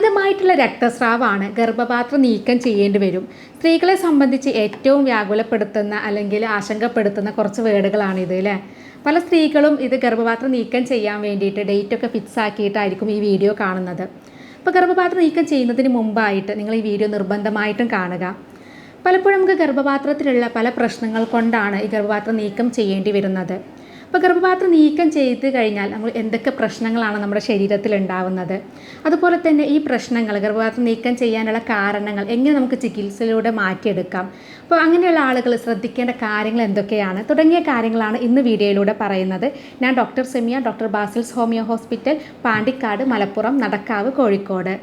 അമിതമായിട്ടുള്ള രക്തസ്രാവമാണ് ഗർഭപാത്രം നീക്കം ചെയ്യേണ്ടി വരും. സ്ത്രീകളെ സംബന്ധിച്ച് ഏറ്റവും വ്യാകുലപ്പെടുത്തുന്ന അല്ലെങ്കിൽ ആശങ്കപ്പെടുത്തുന്ന കുറച്ച് വേർഡുകളാണിത് അല്ലേ പല സ്ത്രീകളും ഇത് ഗർഭപാത്രം നീക്കം ചെയ്യാൻ വേണ്ടിയിട്ട് ഡേറ്റൊക്കെ ഫിക്സ് ആക്കിയിട്ടായിരിക്കും ഈ വീഡിയോ കാണുന്നത്. അപ്പോൾ ഗർഭപാത്രം നീക്കം ചെയ്യുന്നതിന് മുമ്പായിട്ട് നിങ്ങൾ ഈ വീഡിയോ നിർബന്ധമായിട്ടും കാണുക. പലപ്പോഴും നമുക്ക് ഗർഭപാത്രത്തിലുള്ള പല പ്രശ്നങ്ങൾ കൊണ്ടാണ് ഈ ഗർഭപാത്രം നീക്കം ചെയ്യേണ്ടി വരുന്നത്. അപ്പോൾ ഗർഭപാത്രം നീക്കം ചെയ്ത് കഴിഞ്ഞാൽ നമ്മൾ എന്തൊക്കെ പ്രശ്നങ്ങളാണ് നമ്മുടെ ശരീരത്തിൽ ഉണ്ടാവുന്നത്? അതുപോലെ തന്നെ ഈ പ്രശ്നങ്ങൾ ഗർഭപാത്രം നീക്കം ചെയ്യാനുള്ള കാരണങ്ങൾ എങ്ങനെ നമുക്ക് ചികിത്സയിലൂടെ മാറ്റിയെടുക്കാം? അപ്പോൾ അങ്ങനെയുള്ള ആളുകൾ ശ്രദ്ധിക്കേണ്ട കാര്യങ്ങൾ എന്തൊക്കെയാണ്? തുടങ്ങിയ കാര്യങ്ങളാണ് ഇന്ന് വീഡിയോയിലൂടെ പറയുന്നത്. ഞാൻ doctor Semiya doctor Basil's homeo hospital Pandikkad Malappuram Nadakkavu Kozhikode.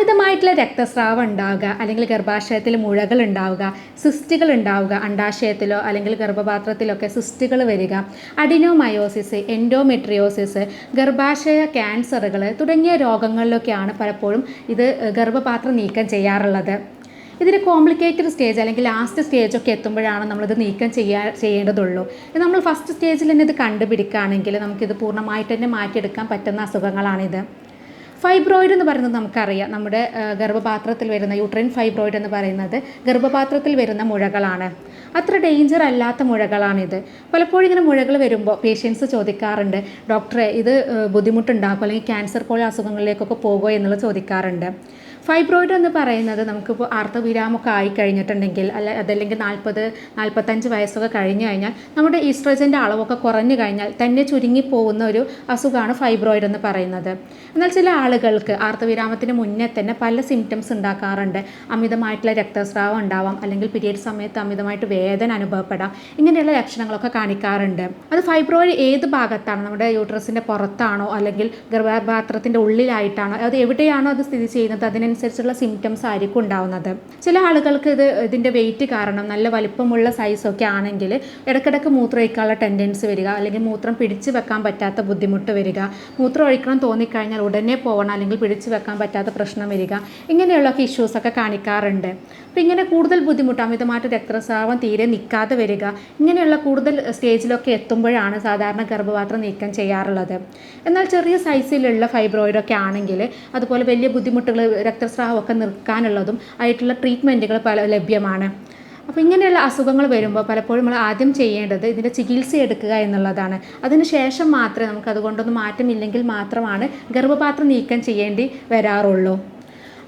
അമിതമായിട്ടുള്ള രക്തസ്രാവം ഉണ്ടാവുക അല്ലെങ്കിൽ ഗർഭാശയത്തിൽ മുഴകൾ ഉണ്ടാവുക സിസ്റ്റുകൾ ഉണ്ടാവുക അണ്ടാശയത്തിലോ അല്ലെങ്കിൽ ഗർഭപാത്രത്തിലൊക്കെ സിസ്റ്റുകൾ വരിക അഡിനോമയോസിസ് എൻഡോമെട്രിയോസിസ് ഗർഭാശയ ക്യാൻസറുകൾ തുടങ്ങിയ രോഗങ്ങളിലൊക്കെയാണ് പലപ്പോഴും ഇത് ഗർഭപാത്രം നീക്കം ചെയ്യാറുള്ളത്. ഇതിന് കോംപ്ലിക്കേറ്റഡ് സ്റ്റേജ് അല്ലെങ്കിൽ ലാസ്റ്റ് സ്റ്റേജ് ഒക്കെ എത്തുമ്പോഴാണ് നമ്മളിത് നീക്കം ചെയ്യാ ചെയ്യേണ്ടതുള്ളൂ. നമ്മൾ ഫസ്റ്റ് സ്റ്റേജിൽ തന്നെ ഇത് കണ്ടുപിടിക്കുകയാണെങ്കിൽ നമുക്കിത് പൂർണമായിട്ട് തന്നെ മാറ്റിയെടുക്കാൻ പറ്റുന്ന അസുഖങ്ങളാണിത്. ഫൈബ്രോയിഡ് എന്ന് പറയുന്നത് നമുക്കറിയാം. നമ്മുടെ ഗർഭപാത്രത്തിൽ വരുന്ന യൂട്രൈൻ ഫൈബ്രോയിഡ് എന്ന് പറയുന്നത് ഗർഭപാത്രത്തിൽ വരുന്ന മുഴകളാണ്. അത്ര ഡേഞ്ചർ അല്ലാത്ത മുഴകളാണിത്. പലപ്പോഴും ഇങ്ങനെ മുഴകൾ വരുമ്പോൾ പേഷ്യൻസ് ചോദിക്കാറുണ്ട് ഡോക്ടറെ ഇത് ബുദ്ധിമുട്ടുണ്ടാക്കും അല്ലെങ്കിൽ ക്യാൻസർ പോലെ അസുഖങ്ങളിലേക്കൊക്കെ പോകുമോ? എന്നുള്ളത് ചോദിക്കാറുണ്ട്. ഫൈബ്രോയിഡ് എന്ന് പറയുന്നത് നമുക്കിപ്പോൾ ആർത്തവിരാമൊക്കെ ആയി കഴിഞ്ഞിട്ടുണ്ടെങ്കിൽ അല്ല അതല്ലെങ്കിൽ നാൽപ്പത് നാൽപ്പത്തഞ്ച് വയസ്സൊക്കെ കഴിഞ്ഞു കഴിഞ്ഞാൽ നമ്മുടെ ഈസ്ട്രജന്റെ അളവൊക്കെ കുറഞ്ഞു കഴിഞ്ഞാൽ തന്നെ ചുരുങ്ങി പോകുന്ന ഒരു അസുഖമാണ് ഫൈബ്രോയിഡ് എന്ന് പറയുന്നത്. എന്നാൽ ചില ആളുകൾക്ക് ആർത്തവിരാമത്തിന് മുന്നേ തന്നെ പല സിംറ്റംസ് ഉണ്ടാക്കാറുണ്ട്. അമിതമായിട്ടുള്ള രക്തസ്രാവം ഉണ്ടാവാം അല്ലെങ്കിൽ പീരിയഡ് സമയത്ത് അമിതമായിട്ട് വേദന അനുഭവപ്പെടാം ഇങ്ങനെയുള്ള ലക്ഷണങ്ങളൊക്കെ കാണിക്കാറുണ്ട്. അത് ഫൈബ്രോയിഡ് ഏത് ഭാഗത്താണ്? നമ്മുടെ യൂട്രസിന്റെ പുറത്താണോ? അല്ലെങ്കിൽ ഗർഭപാത്രത്തിന്റെ ഉള്ളിലായിട്ടാണോ? അത് എവിടെയാണോ അത് സ്ഥിതി ചെയ്യുന്നത്? അതിനനുസരിച്ചുള്ള സിംറ്റംസ് ആയിരിക്കും ഉണ്ടാവുന്നത്. ചില ആളുകൾക്ക് ഇത് ഇതിന്റെ വെയിറ്റ് കാരണം നല്ല വലിപ്പമുള്ള സൈസൊക്കെ ആണെങ്കിൽ ഇടയ്ക്കിടയ്ക്ക് മൂത്രം ഒഴിക്കാനുള്ള ടെൻഡൻസി വരിക അല്ലെങ്കിൽ മൂത്രം പിടിച്ചു വെക്കാൻ പറ്റാത്ത ബുദ്ധിമുട്ട് വരിക മൂത്രം ഒഴിക്കണം തോന്നിക്കഴിഞ്ഞാൽ ഉടനെ പോകണം അല്ലെങ്കിൽ പിടിച്ചു വെക്കാൻ പറ്റാത്ത പ്രശ്നം വരിക ഇങ്ങനെയുള്ളൊക്കെ ഇഷ്യൂസൊക്കെ കാണിക്കാറുണ്ട്. അപ്പോൾ ഇങ്ങനെ കൂടുതൽ ബുദ്ധിമുട്ട് അമിതമായിട്ട് രക്തസ്രാവം തീരെ നിൽക്കാതെ വരിക ഇങ്ങനെയുള്ള കൂടുതൽ സ്റ്റേജിലൊക്കെ എത്തുമ്പോഴാണ് സാധാരണ ഗർഭപാത്രം നീക്കം ചെയ്യാറുള്ളത്. എന്നാൽ ചെറിയ സൈസിലുള്ള ഫൈബ്രോയിഡൊക്കെ ആണെങ്കിൽ അതുപോലെ വലിയ ബുദ്ധിമുട്ടുകൾ രക്തസ്രാവമൊക്കെ നിൽക്കാനുള്ളതും ആയിട്ടുള്ള ട്രീറ്റ്മെന്റുകൾ പല ലഭ്യമാണ്. അപ്പോൾ ഇങ്ങനെയുള്ള അസുഖങ്ങൾ വരുമ്പോൾ പലപ്പോഴും നമ്മൾ ആദ്യം ചെയ്യേണ്ടത് ഇതിന്റെ ചികിത്സ എടുക്കുക എന്നുള്ളതാണ്. അതിനുശേഷം മാത്രമേ നമുക്ക് അതുകൊണ്ടൊന്നും മാറ്റമില്ലെങ്കിൽ മാത്രമാണ് ഗർഭപാത്രം നീക്കം ചെയ്യേണ്ടി വരാറുള്ളൂ.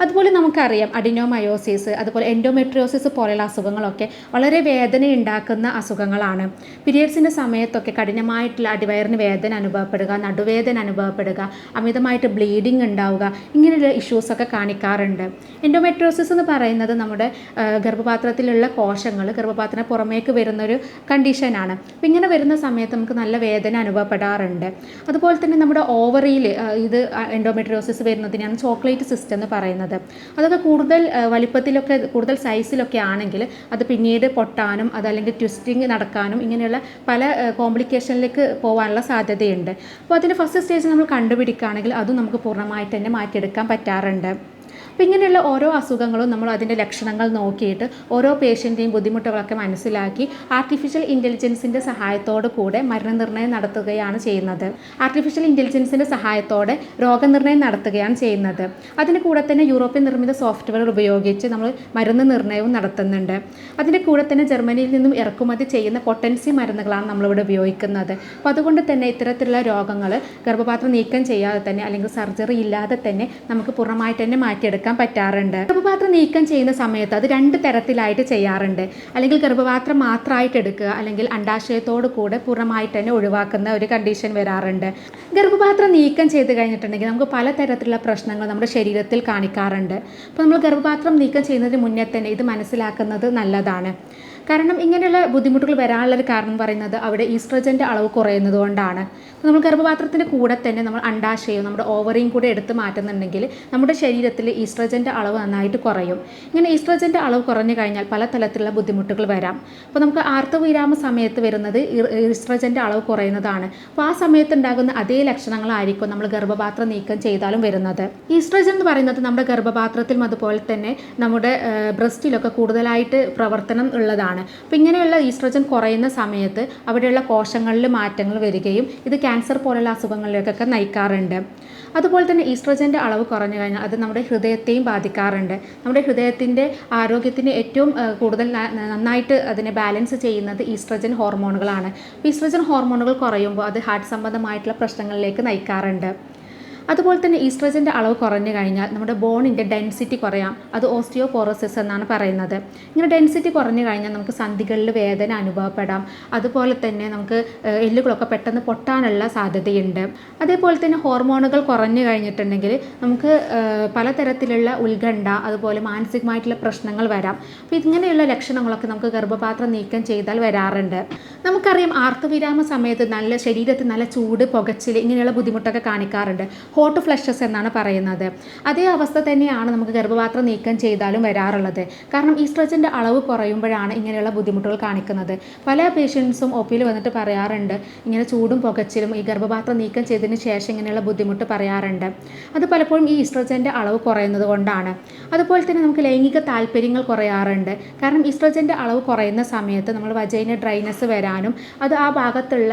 അതുപോലെ നമുക്കറിയാം അഡിനോമയോസിസ് അതുപോലെ എൻഡോമെട്രിയോസിസ് പോലെയുള്ള അസുഖങ്ങളൊക്കെ വളരെ വേദന ഉണ്ടാക്കുന്ന അസുഖങ്ങളാണ്. പീരിയഡ്സിന്റെ സമയത്തൊക്കെ കഠിനമായിട്ടുള്ള അടിവയറിന് വേദന അനുഭവപ്പെടുക നടുവേദന അനുഭവപ്പെടുക അമിതമായിട്ട് ബ്ലീഡിങ് ഉണ്ടാവുക ഇങ്ങനെയുള്ള ഇഷ്യൂസൊക്കെ കാണിക്കാറുണ്ട്. എൻഡോമെട്രിയോസിസ് എന്ന് പറയുന്നത് നമ്മുടെ ഗർഭപാത്രത്തിലുള്ള കോശങ്ങൾ ഗർഭപാത്രത്തിന് പുറമേക്ക് വരുന്നൊരു കണ്ടീഷനാണ് അപ്പം ഇങ്ങനെ വരുന്ന സമയത്ത് നമുക്ക് നല്ല വേദന അനുഭവപ്പെടാറുണ്ട്. അതുപോലെ തന്നെ നമ്മുടെ ഓവറിയിൽ ഇത് എൻഡോമെട്രിയോസിസ് വരുന്നതിനാണ് ചോക്ലേറ്റ് സിസ്റ്റം എന്ന് പറയുന്നത്. അതൊക്കെ കൂടുതൽ വലിപ്പത്തിലൊക്കെ കൂടുതൽ സൈസിലൊക്കെ ആണെങ്കിൽ അത് പിന്നീട് പൊട്ടാനും അതല്ലെങ്കിൽ ട്വിസ്റ്റിങ് നടക്കാനും ഇങ്ങനെയുള്ള പല കോംപ്ലിക്കേഷനിലേക്ക് പോകാനുള്ള സാധ്യതയുണ്ട്. അപ്പോൾ അതിന്റെ ഫസ്റ്റ് സ്റ്റേജ് നമ്മൾ കണ്ടുപിടിക്കുകയാണെങ്കിൽ അതും നമുക്ക് പൂർണമായിട്ട് തന്നെ മാറ്റിയെടുക്കാൻ പറ്റാറുണ്ട്. അപ്പോൾ ഇങ്ങനെയുള്ള ഓരോ അസുഖങ്ങളും നമ്മൾ അതിന്റെ ലക്ഷണങ്ങൾ നോക്കിയിട്ട് ഓരോ പേഷ്യന്റെയും ബുദ്ധിമുട്ടുകളൊക്കെ മനസ്സിലാക്കി ആർട്ടിഫിഷ്യൽ ഇന്റലിജൻസിന്റെ സഹായത്തോടു കൂടെ മരണനിർണയം നടത്തുകയാണ് ചെയ്യുന്നത്. ആർട്ടിഫിഷ്യൽ ഇന്റലിജൻസിന്റെ സഹായത്തോടെ രോഗനിർണയം നടത്തുകയാണ് ചെയ്യുന്നത്. അതിന് കൂടെ തന്നെ യൂറോപ്യൻ നിർമ്മിത സോഫ്റ്റ്വെയർ ഉപയോഗിച്ച് നമ്മൾ മരുന്ന് നിർണയവും നടത്തുന്നുണ്ട്. അതിന്റെ കൂടെ തന്നെ ജർമ്മനിയിൽ നിന്നും ഇറക്കുമതി ചെയ്യുന്ന പൊട്ടൻസി മരുന്നുകളാണ് നമ്മളിവിടെ ഉപയോഗിക്കുന്നത്. അപ്പോൾ അതുകൊണ്ട് തന്നെ ഇത്തരത്തിലുള്ള രോഗങ്ങൾ ഗർഭപാത്രം നീക്കം ചെയ്യാതെ തന്നെ അല്ലെങ്കിൽ സർജറി ഇല്ലാതെ തന്നെ നമുക്ക് പൂർണമായിട്ട് തന്നെ മാറ്റിയെടുക്കാൻ പറ്റാറുണ്ട്. ഗർഭപാത്രം നീക്കം ചെയ്യുന്ന സമയത്ത് അത് രണ്ട് തരത്തിലായിട്ട് ചെയ്യാറുണ്ട്. അല്ലെങ്കിൽ ഗർഭപാത്രം മാത്രമായിട്ട് എടുക്കുക അല്ലെങ്കിൽ അണ്ടാശയത്തോട് കൂടെ പൂർണമായിട്ട് തന്നെ ഒഴിവാക്കുന്ന ഒരു കണ്ടീഷൻ വരാറുണ്ട്. ഗർഭപാത്രം നീക്കം ചെയ്ത് കഴിഞ്ഞിട്ടുണ്ടെങ്കിൽ നമുക്ക് പലതരത്തിലുള്ള പ്രശ്നങ്ങൾ നമ്മുടെ ശരീരത്തിൽ കാണിക്കാറുണ്ട്. അപ്പോൾ നമ്മൾ ഗർഭപാത്രം നീക്കം ചെയ്യുന്നതിന് മുന്നേ തന്നെ ഇത് മനസ്സിലാക്കുന്നത് നല്ലതാണ്. കാരണം ഇങ്ങനെയുള്ള ബുദ്ധിമുട്ടുകൾ വരാനുള്ള ഒരു കാരണം പറയുന്നത് അവിടെ ഈസ്ട്രജന്റെ അളവ് കുറയുന്നത് കൊണ്ടാണ്. നമ്മൾ ഗർഭപാത്രത്തിന്റെ കൂടെ തന്നെ നമ്മൾ അണ്ടാശയവും നമ്മുടെ ഓവറിയും കൂടെ എടുത്ത് മാറ്റുന്നുണ്ടെങ്കിൽ നമ്മുടെ ശരീരത്തിൽ ഈസ്ട്രജന്റെ അളവ് നന്നായിട്ട് കുറയും. ഇങ്ങനെ ഈസ്ട്രജന്റെ അളവ് കുറഞ്ഞു കഴിഞ്ഞാൽ പല തലത്തിലുള്ള ബുദ്ധിമുട്ടുകൾ വരാം. അപ്പോൾ നമുക്ക് ആർത്തവിരാമ സമയത്ത് വരുന്നത് ഈസ്ട്രജന്റെ അളവ് കുറയുന്നതാണ്. അപ്പോൾ ആ സമയത്ത് ഉണ്ടാകുന്ന അതേ ലക്ഷണങ്ങളായിരിക്കും നമ്മൾ ഗർഭപാത്രം നീക്കം ചെയ്താലും വരുന്നത്. ഈസ്ട്രജൻ എന്ന് പറയുന്നത് നമ്മുടെ ഗർഭപാത്രത്തിലും അതുപോലെ തന്നെ നമ്മുടെ ബ്രസ്റ്റിലൊക്കെ കൂടുതലായിട്ട് പ്രവർത്തനം ഉള്ളതാണ്. അപ്പോൾ ഇങ്ങനെയുള്ള ഈസ്ട്രജൻ കുറയുന്ന സമയത്ത് അവിടെയുള്ള കോശങ്ങളിൽ മാറ്റങ്ങൾ വരികയും ഇത് ക്യാൻസർ പോലുള്ള അസുഖങ്ങളിലേക്കൊക്കെ നയിക്കാറുണ്ട്. അതുപോലെ തന്നെ ഈസ്ട്രജന്റെ അളവ് കുറഞ്ഞു കഴിഞ്ഞാൽ അത് നമ്മുടെ ഹൃദയത്തെയും ബാധിക്കാറുണ്ട്. നമ്മുടെ ഹൃദയത്തിന്റെ ആരോഗ്യത്തിന് ഏറ്റവും കൂടുതൽ നന്നായിട്ട് അതിനെ ബാലൻസ് ചെയ്യുന്നത് ഈസ്ട്രജൻ ഹോർമോണുകളാണ്. ഈസ്ട്രജൻ ഹോർമോണുകൾ കുറയുമ്പോൾ അത് ഹാർട്ട് സംബന്ധമായിട്ടുള്ള പ്രശ്നങ്ങളിലേക്ക് നയിക്കാറുണ്ട്. അതുപോലെ തന്നെ ഈസ്ട്രജന്റെ അളവ് കുറഞ്ഞു കഴിഞ്ഞാൽ നമ്മുടെ ബോണിന്റെ ഡെൻസിറ്റി കുറയാം. അത് ഓസ്റ്റിയോപോറോസിസ് എന്നാണ് പറയുന്നത്. ഇങ്ങനെ ഡെൻസിറ്റി കുറഞ്ഞു കഴിഞ്ഞാൽ നമുക്ക് സന്ധികളിൽ വേദന അനുഭവപ്പെടാം. അതുപോലെ തന്നെ നമുക്ക് എല്ലുകളൊക്കെ പെട്ടെന്ന് പൊട്ടാനുള്ള സാധ്യതയുണ്ട്. അതേപോലെ തന്നെ ഹോർമോണുകൾ കുറഞ്ഞു കഴിഞ്ഞിട്ടുണ്ടെങ്കിൽ നമുക്ക് പലതരത്തിലുള്ള ഉത്കണ്ഠ അതുപോലെ മാനസികമായിട്ടുള്ള പ്രശ്നങ്ങൾ വരാം. അപ്പോൾ ഇങ്ങനെയുള്ള ലക്ഷണങ്ങളൊക്കെ നമുക്ക് ഗർഭപാത്രം നീക്കം ചെയ്താൽ വരാറുണ്ട്. നമുക്കറിയാം ആർത്തവിരാമ സമയത്ത് നല്ല ശരീരത്തിൽ നല്ല ചൂട് പുകച്ചിൽ ഇങ്ങനെയുള്ള ബുദ്ധിമുട്ടൊക്കെ കാണിക്കാറുണ്ട്. ഹോട്ട് ഫ്ലഷസ് എന്നാണ് പറയുന്നത്. അതേ അവസ്ഥ തന്നെയാണ് നമുക്ക് ഗർഭപാത്രം നീക്കം ചെയ്താലും വരാറുള്ളത്. കാരണം ഈസ്ട്രജന്റെ അളവ് കുറയുമ്പോഴാണ് ഇങ്ങനെയുള്ള ബുദ്ധിമുട്ടുകൾ കാണിക്കുന്നത്. പല പേഷ്യൻസും ഒ പിയിൽ വന്നിട്ട് പറയാറുണ്ട് ഇങ്ങനെ ചൂടും പുകച്ചിലും ഈ ഗർഭപാത്രം നീക്കം ചെയ്തതിന് ശേഷം ഇങ്ങനെയുള്ള ബുദ്ധിമുട്ട് പറയാറുണ്ട്. അത് പലപ്പോഴും ഈ ഈസ്ട്രജന്റെ അളവ് കുറയുന്നത് കൊണ്ടാണ്. അതുപോലെ തന്നെ നമുക്ക് ലൈംഗിക താല്പര്യങ്ങൾ കുറയാറുണ്ട്. കാരണം ഈസ്ട്രജന്റെ അളവ് കുറയുന്ന സമയത്ത് നമ്മൾ വജൈന ഡ്രൈനസ് വരാനും അത് ആ ഭാഗത്തുള്ള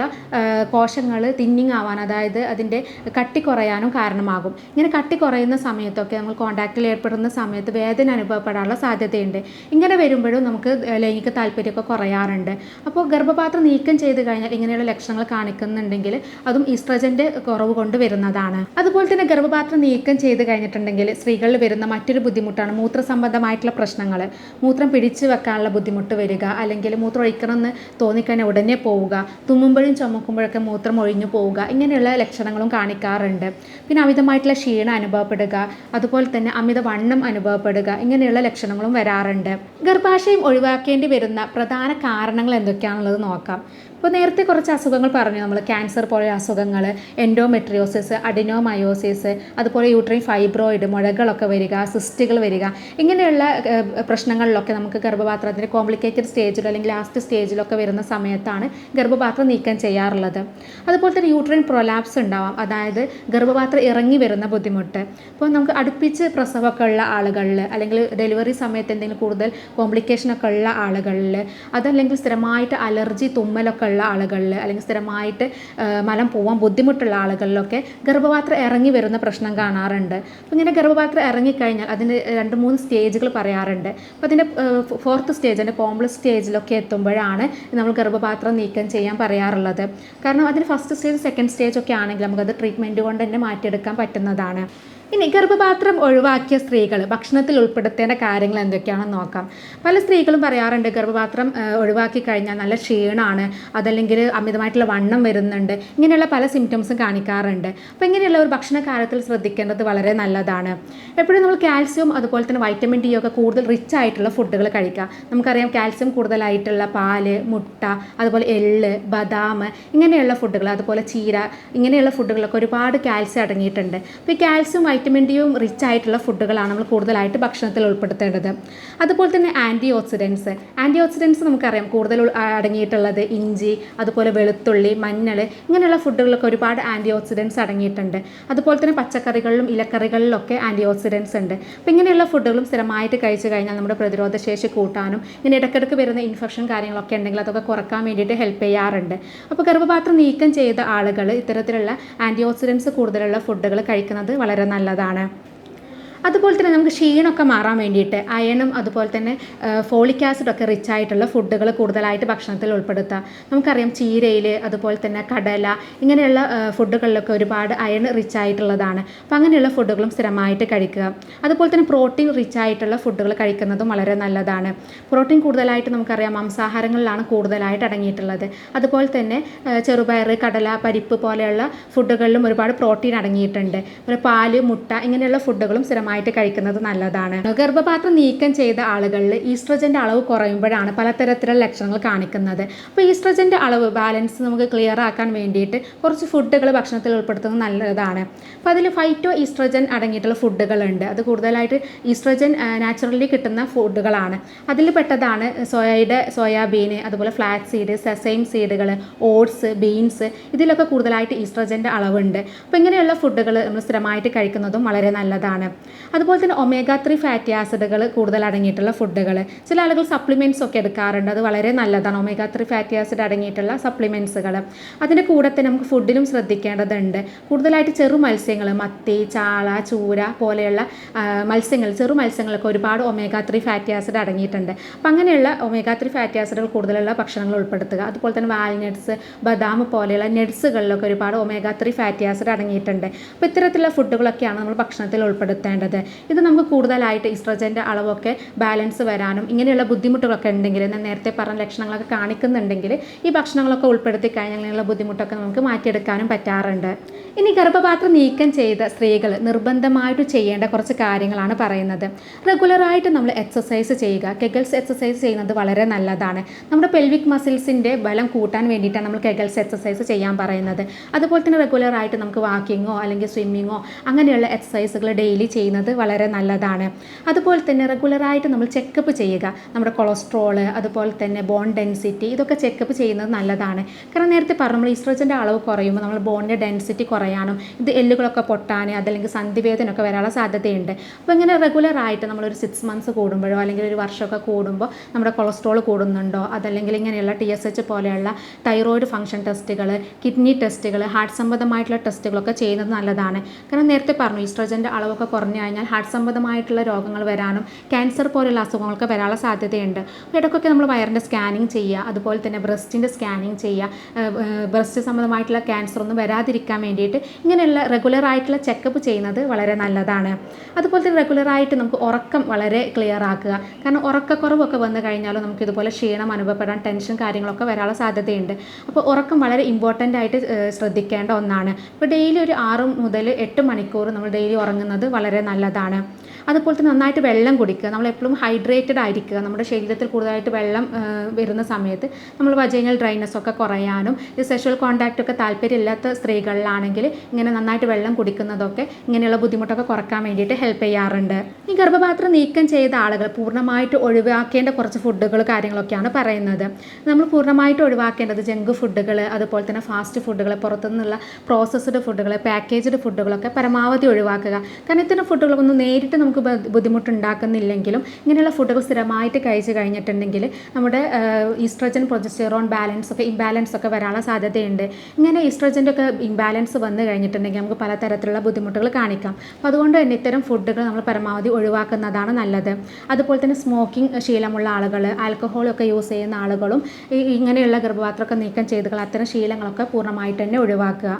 കോശങ്ങൾ തിന്നിങ് ആവാൻ അതായത് അതിന്റെ കട്ടി കുറയാനും കാരണമാകും. ഇങ്ങനെ കട്ടി കുറയുന്ന സമയത്തൊക്കെ നമ്മൾ കോണ്ടാക്റ്റിൽ ഏർപ്പെടുന്ന സമയത്ത് വേദന അനുഭവപ്പെടാനുള്ള സാധ്യതയുണ്ട്. ഇങ്ങനെ വരുമ്പോഴും നമുക്ക് ലൈംഗിക താല്പര്യമൊക്കെ കുറയാറുണ്ട്. അപ്പോൾ ഗർഭപാത്രം നീക്കം ചെയ്ത് കഴിഞ്ഞാൽ ഇങ്ങനെയുള്ള ലക്ഷണങ്ങൾ കാണിക്കുന്നുണ്ടെങ്കിൽ അതും ഈസ്ട്രജന്റെ കുറവ് കൊണ്ട് വരുന്നതാണ്. അതുപോലെ തന്നെ ഗർഭപാത്രം നീക്കം ചെയ്ത് കഴിഞ്ഞിട്ടുണ്ടെങ്കിൽ സ്ത്രീകളിൽ വരുന്ന മറ്റൊരു ബുദ്ധിമുട്ടാണ് മൂത്ര സംബന്ധമായിട്ടുള്ള പ്രശ്നങ്ങൾ. മൂത്രം പിടിച്ചു വെക്കാനുള്ള ബുദ്ധിമുട്ട് വരിക അല്ലെങ്കിൽ മൂത്രം ഒഴിക്കണമെന്ന് തോന്നിക്കഴിഞ്ഞാൽ ഉടനെ പോവുക തുമ്മുമ്പോഴും ചുമക്കുമ്പോഴൊക്കെ മൂത്രം ഒഴിഞ്ഞു പോവുക ഇങ്ങനെയുള്ള ലക്ഷണങ്ങളും കാണിക്കാറുണ്ട്. പിന്നെ അമിതമായിട്ടുള്ള ക്ഷീണം അനുഭവപ്പെടുക അതുപോലെ തന്നെ അമിത വണ്ണം അനുഭവപ്പെടുക ഇങ്ങനെയുള്ള ലക്ഷണങ്ങളും വരാറുണ്ട്. ഗർഭാശയം ഒഴിവാക്കേണ്ടി വരുന്ന പ്രധാന കാരണങ്ങൾ എന്തൊക്കെയാണെന്നുള്ളത് നോക്കാം. ഇപ്പോൾ നേരത്തെ കുറച്ച് അസുഖങ്ങൾ പറഞ്ഞു. നമ്മൾ ക്യാൻസർ പോലെ അസുഖങ്ങൾ എൻഡോമെട്രിയോസിസ് അഡിനോമയോസിസ് അതുപോലെ യൂട്രൈൻ ഫൈബ്രോയിഡ് മുഴകളൊക്കെ വരിക സിസ്റ്റുകൾ വരിക. ഇങ്ങനെയുള്ള പ്രശ്നങ്ങളിലൊക്കെ നമുക്ക് ഗർഭപാത്രത്തിന്റെ കോംപ്ലിക്കേറ്റഡ് സ്റ്റേജിൽ അല്ലെങ്കിൽ ലാസ്റ്റ് സ്റ്റേജിലൊക്കെ വരുന്ന സമയത്താണ് ഗർഭപാത്രം നീക്കം ചെയ്യാറുള്ളത്. അതുപോലെ തന്നെ യൂട്രൈൻ പ്രൊലാപ്സ് ഉണ്ടാവാം. അതായത് ഗർഭപാത്രം ഇറങ്ങി വരുന്ന ബുദ്ധിമുട്ട്. ഇപ്പോൾ നമുക്ക് അടുപ്പിച്ച് പ്രസവമൊക്കെ ഉള്ള ആളുകളിൽ അല്ലെങ്കിൽ ഡെലിവറി സമയത്ത് എന്തെങ്കിലും കൂടുതൽ കോംപ്ലിക്കേഷനൊക്കെ ഉള്ള ആളുകളിൽ അതല്ലെങ്കിൽ സ്ഥിരമായിട്ട് അലർജി തുമ്മലൊക്കെ ഉള്ള ആളുകളിൽ അല്ലെങ്കിൽ സ്ഥിരമായിട്ട് മലം പോകാൻ ബുദ്ധിമുട്ടുള്ള ആളുകളിലൊക്കെ ഗർഭപാത്രം ഇറങ്ങി വരുന്ന പ്രശ്നം കാണാറുണ്ട്. അപ്പോൾ ഇങ്ങനെ ഗർഭപാത്രം ഇറങ്ങിക്കഴിഞ്ഞാൽ അതിന് രണ്ട് മൂന്ന് സ്റ്റേജുകൾ പറയാറുണ്ട്. അപ്പോൾ അതിന്റെ ഫോർത്ത് സ്റ്റേജ് അതിന്റെ കോംപ്ലക്സ് സ്റ്റേജിലൊക്കെ എത്തുമ്പോഴാണ് നമ്മൾ ഗർഭപാത്രം നീക്കം ചെയ്യാൻ പറയാറുള്ളത്. കാരണം അതിന് ഫസ്റ്റ് സ്റ്റേജ് സെക്കൻഡ് സ്റ്റേജ് ഒക്കെ ആണെങ്കിൽ നമുക്കത് ട്രീറ്റ്മെന്റ് കൊണ്ട് തന്നെ മാറ്റിയെടുക്കാൻ പറ്റുന്നതാണ്. ഇനി ഗർഭപാത്രം ഒഴിവാക്കിയ സ്ത്രീകൾ ഭക്ഷണത്തിൽ ഉൾപ്പെടുത്തേണ്ട കാര്യങ്ങൾ എന്തൊക്കെയാണെന്ന് നോക്കാം. പല സ്ത്രീകളും പറയാറുണ്ട് ഗർഭപാത്രം ഒഴിവാക്കി കഴിഞ്ഞാൽ നല്ല ക്ഷീണമാണ് അതല്ലെങ്കിൽ അമിതമായിട്ടുള്ള വണ്ണം വരുന്നുണ്ട് ഇങ്ങനെയുള്ള പല സിംറ്റംസും കാണിക്കാറുണ്ട്. അപ്പോൾ ഇങ്ങനെയുള്ള ഒരു ഭക്ഷണ കാര്യത്തിൽ ശ്രദ്ധിക്കേണ്ടത് വളരെ നല്ലതാണ്. എപ്പോഴും നമ്മൾ കാൽസ്യം അതുപോലെ തന്നെ വൈറ്റമിൻ ഡി ഒക്കെ കൂടുതൽ റിച്ച് ആയിട്ടുള്ള ഫുഡുകൾ കഴിക്കുക. നമുക്കറിയാം കാൽസ്യം കൂടുതലായിട്ടുള്ള പാൽ മുട്ട അതുപോലെ എള്ള് ബദാം ഇങ്ങനെയുള്ള ഫുഡുകൾ അതുപോലെ ചീര ഇങ്ങനെയുള്ള ഫുഡുകളൊക്കെ ഒരുപാട് കാൽസ്യം അടങ്ങിയിട്ടുണ്ട്. അപ്പോൾ ഈ കാൽസ്യം വൈറ്റമിൻ ഡിയും റിച്ച് ആയിട്ടുള്ള ഫുഡുകളാണ് നമ്മൾ കൂടുതലായിട്ട് ഭക്ഷണത്തിൽ ഉൾപ്പെടുത്തേണ്ടത്. അതുപോലെ തന്നെ ആന്റി ഓക്സിഡൻസ് ആന്റി ഓക്സിഡൻസ് നമുക്കറിയാം കൂടുതൽ അടങ്ങിയിട്ടുള്ളത് ഇഞ്ചി അതുപോലെ വെളുത്തുള്ളി മഞ്ഞൾ ഇങ്ങനെയുള്ള ഫുഡുകളൊക്കെ ഒരുപാട് ആന്റി ഓക്സിഡൻസ് അടങ്ങിയിട്ടുണ്ട്. അതുപോലെ തന്നെ പച്ചക്കറികളിലും ഇലക്കറികളിലൊക്കെ ആന്റി ഓക്സിഡൻസ് ഉണ്ട്. അപ്പോൾ ഇങ്ങനെയുള്ള ഫുഡുകളും സ്ഥിരമായിട്ട് കഴിച്ചു കഴിഞ്ഞാൽ നമ്മുടെ പ്രതിരോധ ശേഷി കൂട്ടാനും ഇങ്ങനെ ഇടയ്ക്കിടയ്ക്ക് വരുന്ന ഇൻഫെക്ഷൻ കാര്യങ്ങളൊക്കെ ഉണ്ടെങ്കിൽ അതൊക്കെ കുറയ്ക്കാൻ വേണ്ടിയിട്ട് ഹെൽപ്പ് ചെയ്യാറുണ്ട്. അപ്പോൾ ഗർഭപാത്രം നീക്കം ചെയ്ത ആളുകൾ ഇത്തരത്തിലുള്ള ആന്റി ഓക്സിഡൻസ് കൂടുതലുള്ള ഫുഡുകൾ കഴിക്കുന്നത് വളരെ നല്ലതാണ് അതുപോലെ തന്നെ നമുക്ക് ക്ഷീണമൊക്കെ മാറാൻ വേണ്ടിയിട്ട് അയണും അതുപോലെ തന്നെ ഫോളിക് ആസിഡൊക്കെ റിച്ച് ആയിട്ടുള്ള ഫുഡുകൾ കൂടുതലായിട്ട് ഭക്ഷണത്തിൽ ഉൾപ്പെടുത്തുക നമുക്കറിയാം ചീരയിൽ അതുപോലെ തന്നെ കടല ഇങ്ങനെയുള്ള ഫുഡുകളിലൊക്കെ ഒരുപാട് അയൺ റിച്ച് ആയിട്ടുള്ളതാണ്. അപ്പം അങ്ങനെയുള്ള ഫുഡുകളും സ്ഥിരമായിട്ട് കഴിക്കുക. അതുപോലെ തന്നെ പ്രോട്ടീൻ റിച്ച് ആയിട്ടുള്ള ഫുഡുകൾ കഴിക്കുന്നതും വളരെ നല്ലതാണ്. പ്രോട്ടീൻ കൂടുതലായിട്ട് നമുക്കറിയാം മാംസാഹാരങ്ങളിലാണ് കൂടുതലായിട്ട് അടങ്ങിയിട്ടുള്ളത്. അതുപോലെ തന്നെ ചെറുപയർ കടല പരിപ്പ് പോലെയുള്ള ഫുഡുകളിലും ഒരുപാട് പ്രോട്ടീൻ അടങ്ങിയിട്ടുണ്ട്. പിന്നെ പാൽ മുട്ട ഇങ്ങനെയുള്ള ഫുഡുകളും സ്ഥിരമായിട്ട് കഴിക്കുന്നത് നല്ലതാണ്. ഗർഭപാത്രം നീക്കം ചെയ്ത ആളുകളിൽ ഈസ്ട്രജന്റെ അളവ് കുറയുമ്പോഴാണ് പലതരത്തിലുള്ള ലക്ഷണങ്ങൾ കാണിക്കുന്നത്. അപ്പോൾ ഈസ്ട്രജന്റെ അളവ് ബാലൻസ് നമുക്ക് ക്ലിയർ ആക്കാൻ വേണ്ടിയിട്ട് കുറച്ച് ഫുഡുകൾ ഭക്ഷണത്തിൽ ഉൾപ്പെടുത്തുന്നത് നല്ലതാണ്. അപ്പോൾ അതിൽ ഫൈറ്റോ ഈസ്ട്രജൻ അടങ്ങിയിട്ടുള്ള ഫുഡുകളുണ്ട് അത് കൂടുതലായിട്ട് ഈസ്ട്രജൻ നാച്ചുറലി കിട്ടുന്ന ഫുഡുകളാണ് അതിൽ പെട്ടതാണ് സോയയുടെ സോയാബീൻ അതുപോലെ ഫ്ലാക്സ് സീഡ് സെസൈം സീഡുകൾ ഓട്സ് ബീൻസ് ഇതിലൊക്കെ കൂടുതലായിട്ട് ഈസ്ട്രജന്റെ അളവുണ്ട്. അപ്പോൾ ഇങ്ങനെയുള്ള ഫുഡുകൾ നമ്മൾ സ്ഥിരമായിട്ട് കഴിക്കുന്നതും വളരെ നല്ലതാണ്. അതുപോലെ തന്നെ ഒമേഗ ത്രീ ഫാറ്റി ആസിഡുകൾ കൂടുതൽ അടങ്ങിയിട്ടുള്ള ഫുഡുകൾ ചില ആളുകൾ സപ്ലിമെന്റ്സ് ഒക്കെ എടുക്കാറുണ്ട്. അത് വളരെ നല്ലതാണ്. ഒമേഗ ത്രീ ഫാറ്റി ആസിഡ് അടങ്ങിയിട്ടുള്ള സപ്ലിമെന്റ്സുകൾ അതിന്റെ കൂടെ തന്നെ നമുക്ക് ഫുഡിലും ശ്രദ്ധിക്കേണ്ടതുണ്ട്. കൂടുതലായിട്ട് ചെറു മത്സ്യങ്ങൾ മത്തി ചാള ചൂര പോലെയുള്ള മത്സ്യങ്ങൾ ചെറു മത്സ്യങ്ങളൊക്കെ ഒരുപാട് ഒമേഗ ത്രീ ഫാറ്റി ആസിഡ് അടങ്ങിയിട്ടുണ്ട്. അപ്പം അങ്ങനെയുള്ള ഒമേഗ ത്രീ ഫാറ്റി ആസിഡുകൾ കൂടുതലുള്ള ഭക്ഷണങ്ങൾ ഉൾപ്പെടുത്തുക. അതുപോലെ തന്നെ വാൽനട്ട്സ് ബദാം പോലെയുള്ള നട്സുകളിലൊക്കെ ഒരുപാട് ഒമേഗ ത്രീ ഫാറ്റി ആസിഡ് അടങ്ങിയിട്ടുണ്ട്. അപ്പോൾ ഇത്തരത്തിലുള്ള ഫുഡുകളൊക്കെയാണ് നമ്മൾ ഭക്ഷണത്തിൽ ഉൾപ്പെടുത്തേണ്ടത്. ഇത് നമുക്ക് കൂടുതലായിട്ട് ഇസ്ട്രജന്റെ അളവൊക്കെ ബാലൻസ് വരാനും ഇങ്ങനെയുള്ള ബുദ്ധിമുട്ടുകളൊക്കെ ഉണ്ടെങ്കിൽ ഞാൻ നേരത്തെ പറഞ്ഞ ലക്ഷണങ്ങളൊക്കെ കാണിക്കുന്നുണ്ടെങ്കിൽ ഈ ഭക്ഷണങ്ങളൊക്കെ ഉൾപ്പെടുത്തി കഴിഞ്ഞാൽ ഇങ്ങനെയുള്ള ബുദ്ധിമുട്ടൊക്കെ നമുക്ക് മാറ്റിയെടുക്കാനും പറ്റാറുണ്ട്. ഇനി ഗർഭപാത്രം നീക്കം ചെയ്ത സ്ത്രീകൾ നിർബന്ധമായിട്ട് ചെയ്യേണ്ട കുറച്ച് കാര്യങ്ങളാണ് പറയുന്നത്. റെഗുലറായിട്ട് നമ്മൾ എക്സസൈസ് ചെയ്യുക. കെഗൽസ് എക്സസൈസ് ചെയ്യുന്നത് വളരെ നല്ലതാണ്. നമ്മുടെ പെൽവിക് മസിൽസിന്റെ ബലം കൂട്ടാൻ വേണ്ടിയിട്ടാണ് നമ്മൾ കെഗൽസ് എക്സസൈസ് ചെയ്യാൻ പറയുന്നത്. അതുപോലെ തന്നെ റെഗുലറായിട്ട് നമുക്ക് വാക്കിങ്ങോ അല്ലെങ്കിൽ സ്വിമ്മിങ്ങോ അങ്ങനെയുള്ള എക്സസൈസുകൾ ഡെയിലി ചെയ്യുന്നത് വളരെ നല്ലതാണ്. അതുപോലെ തന്നെ റെഗുലറായിട്ട് നമ്മൾ ചെക്കപ്പ് ചെയ്യുക. നമ്മുടെ കൊളസ്ട്രോൾ അതുപോലെ തന്നെ ബോൺ ഡെൻസിറ്റി ഇതൊക്കെ ചെക്കപ്പ് ചെയ്യുന്നത് നല്ലതാണ്. കാരണം നേരത്തെ പറഞ്ഞു നമ്മൾ ഈസ്ട്രോജന്റെ അളവ് കുറയുമ്പോൾ നമ്മൾ ബോണിന്റെ ഡെൻസിറ്റി കുറയാനും ഇത് എല്ലുകളൊക്കെ പൊട്ടാനും അതല്ലെങ്കിൽ സന്ധിവേദനയൊക്കെ വരാനുള്ള സാധ്യതയുണ്ട്. അപ്പോൾ ഇങ്ങനെ റെഗുലറായിട്ട് നമ്മളൊരു സിക്സ് മന്ത്സ് കൂടുമ്പോഴോ അല്ലെങ്കിൽ ഒരു വർഷമൊക്കെ കൂടുമ്പോൾ നമ്മുടെ കൊളസ്ട്രോൾ കൂടുന്നുണ്ടോ? അതല്ലെങ്കിൽ ഇങ്ങനെയുള്ള ടി എസ് എച്ച് പോലെയുള്ള തൈറോയിഡ് ഫംഗ്ഷൻ ടെസ്റ്റുകൾ കിഡ്നി ടെസ്റ്റുകൾ ഹാർട്ട് സംബന്ധമായിട്ടുള്ള ടെസ്റ്റുകളൊക്കെ ചെയ്യുന്നത് നല്ലതാണ്. കാരണം നേരത്തെ പറഞ്ഞു ഈസ്ട്രോജന്റെ അളവൊക്കെ കുറഞ്ഞു കഴിഞ്ഞാൽ ഹാർട്ട് സംബന്ധമായിട്ടുള്ള രോഗങ്ങൾ വരാനും ക്യാൻസർ പോലെയുള്ള അസുഖങ്ങളൊക്കെ വരാനുള്ള സാധ്യതയുണ്ട്. ഇടയ്ക്കൊക്കെ നമ്മൾ വയറിന്റെ സ്കാനിങ് ചെയ്യുക അതുപോലെ തന്നെ ബ്രസ്റ്റിന്റെ സ്കാനിങ് ചെയ്യുക ബ്രസ്റ്റ് സംബന്ധമായിട്ടുള്ള ക്യാൻസർ ഒന്നും വരാതിരിക്കാൻ വേണ്ടിയിട്ട് ഇങ്ങനെയുള്ള റെഗുലർ ആയിട്ടുള്ള ചെക്കപ്പ് ചെയ്യുന്നത് വളരെ നല്ലതാണ്. അതുപോലെ തന്നെ റെഗുലറായിട്ട് നമുക്ക് ഉറക്കം വളരെ ക്ലിയർ ആക്കുക. കാരണം ഉറക്കക്കുറവൊക്കെ വന്നു കഴിഞ്ഞാലും നമുക്ക് ഇതുപോലെ ക്ഷീണം അനുഭവപ്പെടാൻ ടെൻഷൻ കാര്യങ്ങളൊക്കെ വരാനുള്ള സാധ്യതയുണ്ട്. അപ്പോൾ ഉറക്കം വളരെ ഇമ്പോർട്ടന്റ് ആയിട്ട് ശ്രദ്ധിക്കേണ്ട ഒന്നാണ്. ഇപ്പോൾ ഡെയിലി ഒരു ആറ് മുതൽ എട്ട് മണിക്കൂർ നമ്മൾ ഡെയിലി ഉറങ്ങുന്നത് വളരെ നല്ലതാണ്. അതുപോലെ തന്നെ നന്നായിട്ട് വെള്ളം കുടിക്കുക. നമ്മൾ എപ്പോഴും ഹൈഡ്രേറ്റഡ് ആയിരിക്കുക. നമ്മുടെ ശരീരത്തിൽ കൂടുതലായിട്ട് വെള്ളം വരുന്ന സമയത്ത് നമ്മൾ വജൈനൽ ഡ്രൈനസ് ഒക്കെ കുറയാനും ഈ സെക്ഷൽ കോണ്ടാക്റ്റ് ഒക്കെ താല്പര്യമില്ലാത്ത സ്ത്രീകളിലാണെങ്കിൽ ഇങ്ങനെ നന്നായിട്ട് വെള്ളം കുടിക്കുന്നതൊക്കെ ഇങ്ങനെയുള്ള ബുദ്ധിമുട്ടൊക്കെ കുറയ്ക്കാൻ വേണ്ടിയിട്ട് ഹെൽപ്പ് ചെയ്യാറുണ്ട്. ഈ ഗർഭപാത്രം നീക്കം ചെയ്ത ആളുകൾ പൂർണമായിട്ട് ഒഴിവാക്കേണ്ട കുറച്ച് ഫുഡുകൾ കാര്യങ്ങളൊക്കെയാണ് പറയുന്നത്. നമ്മൾ പൂർണമായിട്ട് ഒഴിവാക്കേണ്ടത് ജങ്ക് ഫുഡുകൾ അതുപോലെ തന്നെ ഫാസ്റ്റ് ഫുഡുകൾ പുറത്തുനിന്നുള്ള പ്രോസസ്ഡ് ഫുഡുകൾ പാക്കേജ്ഡ് ഫുഡുകളൊക്കെ പരമാവധി ഒഴിവാക്കുക. കാരണം ഇത്തരം ഫുഡുകളൊന്നും നേരിട്ട് നമുക്ക് ബുദ്ധിമുട്ടുണ്ടാക്കുന്നില്ലെങ്കിലും ഇങ്ങനെയുള്ള ഫുഡുകൾ സ്ഥിരമായിട്ട് കഴിച്ചു കഴിഞ്ഞിട്ടുണ്ടെങ്കിൽ നമ്മുടെ ഈസ്ട്രജൻ പ്രൊജസ്റ്ററോൺ ബാലൻസ് ഒക്കെ ഇംബാലൻസ് ഒക്കെ വരാനുള്ള സാധ്യതയുണ്ട്. ഇങ്ങനെ ഈസ്ട്രജന്റെ ഒക്കെ ഇംബാലൻസ് വന്നു കഴിഞ്ഞിട്ടുണ്ടെങ്കിൽ നമുക്ക് പലതരത്തിലുള്ള ബുദ്ധിമുട്ടുകൾ കാണിക്കാം. അപ്പോൾ അതുകൊണ്ട് തന്നെ ഇത്തരം ഫുഡുകൾ നമ്മൾ പരമാവധി ഒഴിവാക്കുന്നതാണ് നല്ലത്. അതുപോലെ തന്നെ സ്മോക്കിംഗ് ശീലമുള്ള ആളുകൾ ആൽക്കഹോളൊക്കെ യൂസ് ചെയ്യുന്ന ആളുകളും ഇങ്ങനെയുള്ള ഗർഭപാത്രമൊക്കെ നീക്കം ചെയ്തുകൾ അത്തരം ശീലങ്ങളൊക്കെ പൂർണമായിട്ട് തന്നെ ഒഴിവാക്കുക.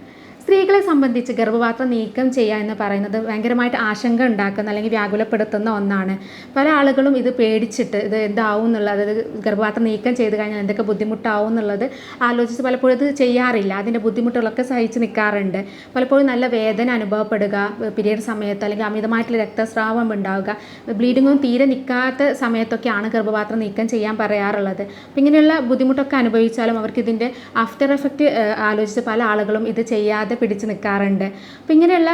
സ്ത്രീകളെ സംബന്ധിച്ച് ഗർഭപാത്രം നീക്കം ചെയ്യുക എന്ന് പറയുന്നത് ഭയങ്കരമായിട്ട് ആശങ്ക ഉണ്ടാക്കുന്ന അല്ലെങ്കിൽ വ്യാകുലപ്പെടുത്തുന്ന ഒന്നാണ്. പല ആളുകളും ഇത് പേടിച്ചിട്ട് ഇത് എന്താവും എന്നുള്ളത് അതായത് ഗർഭപാത്രം നീക്കം ചെയ്ത് കഴിഞ്ഞാൽ എന്തൊക്കെ ബുദ്ധിമുട്ടാവും എന്നുള്ളത് ആലോചിച്ച് പലപ്പോഴും ഇത് ചെയ്യാറില്ല. അതിന്റെ ബുദ്ധിമുട്ടുകളൊക്കെ സഹിച്ച് നിൽക്കാറുണ്ട്. പലപ്പോഴും നല്ല വേദന അനുഭവപ്പെടുക പിരീഡ് സമയത്ത് അല്ലെങ്കിൽ അമിതമായിട്ടുള്ള രക്തസ്രാവം ഉണ്ടാവുക ബ്ലീഡിങ്ങും തീരെ നിൽക്കാത്ത സമയത്തൊക്കെയാണ് ഗർഭപാത്രം നീക്കം ചെയ്യാൻ പറയാറുള്ളത്. അപ്പം ഇങ്ങനെയുള്ള ബുദ്ധിമുട്ടൊക്കെ അനുഭവിച്ചാലും അവർക്ക് ഇതിന്റെ ആഫ്റ്റർ എഫക്റ്റ് ആലോചിച്ച് പല ആളുകളും ഇത് ചെയ്യാതെ പിടിച്ച് നിൽക്കാറുണ്ട് അപ്പം ഇങ്ങനെയുള്ള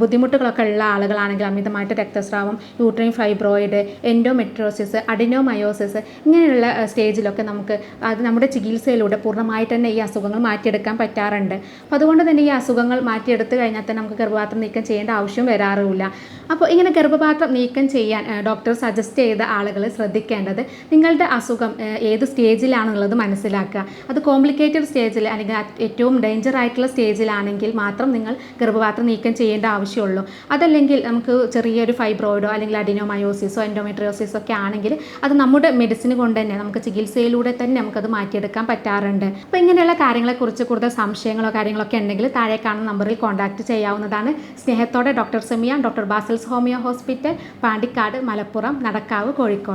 ബുദ്ധിമുട്ടുകളൊക്കെ ഉള്ള ആളുകളാണെങ്കിൽ അമിതമായിട്ട് രക്തസ്രാവം യൂട്രൈൻ ഫൈബ്രോയിഡ് എൻഡോമെട്രോസിസ് അഡിനോമയോസിസ് ഇങ്ങനെയുള്ള സ്റ്റേജിലൊക്കെ നമുക്ക് അത് നമ്മുടെ ചികിത്സയിലൂടെ പൂർണമായിട്ട് തന്നെ ഈ അസുഖങ്ങൾ മാറ്റിയെടുക്കാൻ പറ്റാറുണ്ട്. അപ്പോൾ അതുകൊണ്ട് തന്നെ ഈ അസുഖങ്ങൾ മാറ്റിയെടുത്ത് കഴിഞ്ഞാൽ തന്നെ നമുക്ക് ഗർഭപാത്രം നീക്കം ചെയ്യേണ്ട ആവശ്യം വരാറുമില്ല. അപ്പോൾ ഇങ്ങനെ ഗർഭപാത്രം നീക്കം ചെയ്യാൻ ഡോക്ടർ സജസ്റ്റ് ചെയ്ത ആളുകൾ ശ്രദ്ധിക്കേണ്ടത് നിങ്ങളുടെ അസുഖം ഏത് സ്റ്റേജിലാണെന്നുള്ളത് മനസ്സിലാക്കുക. അത് കോംപ്ലിക്കേറ്റഡ് സ്റ്റേജിൽ അല്ലെങ്കിൽ ഏറ്റവും ഡേഞ്ചർ ആയിട്ടുള്ള സ്റ്റേജിലാണെങ്കിൽ മാത്രം നിങ്ങൾ ഗർഭപാത്രം നീക്കം ചെയ്യേണ്ട ആവശ്യമുള്ളൂ. അതല്ലെങ്കിൽ നമുക്ക് ചെറിയൊരു ഫൈബ്രോയിഡോ അല്ലെങ്കിൽ അഡിനോമയോസിസോ എൻഡോമെട്രിയോസിസോ ഒക്കെ ആണെങ്കിൽ അത് നമ്മുടെ മെഡിസിൻ കൊണ്ട് തന്നെ നമുക്ക് ചികിത്സയിലൂടെ തന്നെ നമുക്കത് മാറ്റിയെടുക്കാൻ പറ്റാറുണ്ട്. അപ്പോൾ ഇങ്ങനെയുള്ള കാര്യങ്ങളെക്കുറിച്ച് കൂടുതൽ സംശയങ്ങളോ കാര്യങ്ങളൊക്കെ ഉണ്ടെങ്കിൽ താഴെ കാണുന്ന നമ്പറിൽ കോൺടാക്ട് ചെയ്യാവുന്നതാണ്. സ്നേഹത്തോടെ doctor Semiya doctor Basil's homeo hospital Pandikkad Malappuram Nadakkavu Kozhikode.